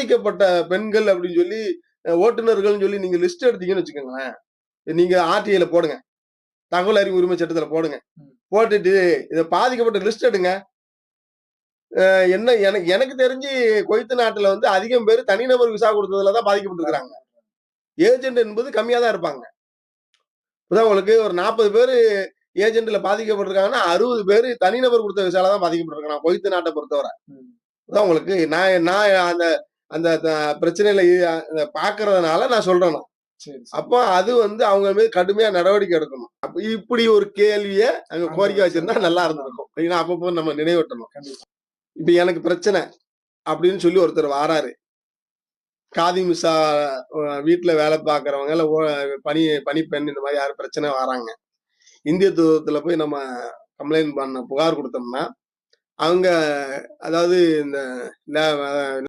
பாதிக்கப்பட்ட பெண்கள் அப்படின்னு சொல்லி ஓட்டுநர்கள்னு சொல்லி நீங்க லிஸ்ட் எடுத்தீங்கன்னு வச்சுக்கோங்களேன். நீங்க ஆர்டிஐல போடுங்க. தகவல் அறிவு உரிமை சட்டத்துல போடுங்க. போட்டுட்டு இதை பாதிக்கப்பட்ட லிஸ்ட் எடுங்க. என்ன எனக்கு எனக்கு தெரிஞ்சு கொய்த்து நாட்டுல வந்து அதிகம் பேர் தனிநபர் விசா கொடுத்ததுல தான் பாதிக்கப்பட்டிருக்கிறாங்க. ஏஜென்ட் என்பது கம்மியா தான் இருப்பாங்க. இப்பதான் உங்களுக்கு ஒரு நாற்பது பேர் ஏஜென்ட்ல பாதிக்கப்பட்டிருக்காங்கன்னா அறுபது பேர் தனிநபர் கொடுத்த விசால தான் பாதிக்கப்பட்டிருக்காங்க. கொய்த்து நாட்டை பொறுத்தவரை. அதான் உங்களுக்கு நான் நான் அந்த அந்த பிரச்சனையில பாக்குறதுனால நான் சொல்றேன். அப்போ அது வந்து அவங்க மீது கடுமையா நடவடிக்கை எடுக்கணும். அப்ப இப்படி ஒரு கேள்விய அங்க கோரிக்கை வச்சிருந்தா நல்லா இருந்திருக்கும். ஏன்னா அப்பப்போ நம்ம நினைவூட்டணும். இப்ப எனக்கு பிரச்சனை அப்படின்னு சொல்லி ஒருத்தர் வாராரு. காதி மிஸ்ஸா வீட்டுல வேலை பார்க்கறவங்க இல்ல ஓ- பணி பணிப்பெண் இந்த மாதிரி யாரும் பிரச்சனை வராங்க. இந்திய தூதத்துல போய் நம்ம கம்ப்ளைண்ட் பண்ண புகார் கொடுத்தோம்னா அவங்க அதாவது இந்த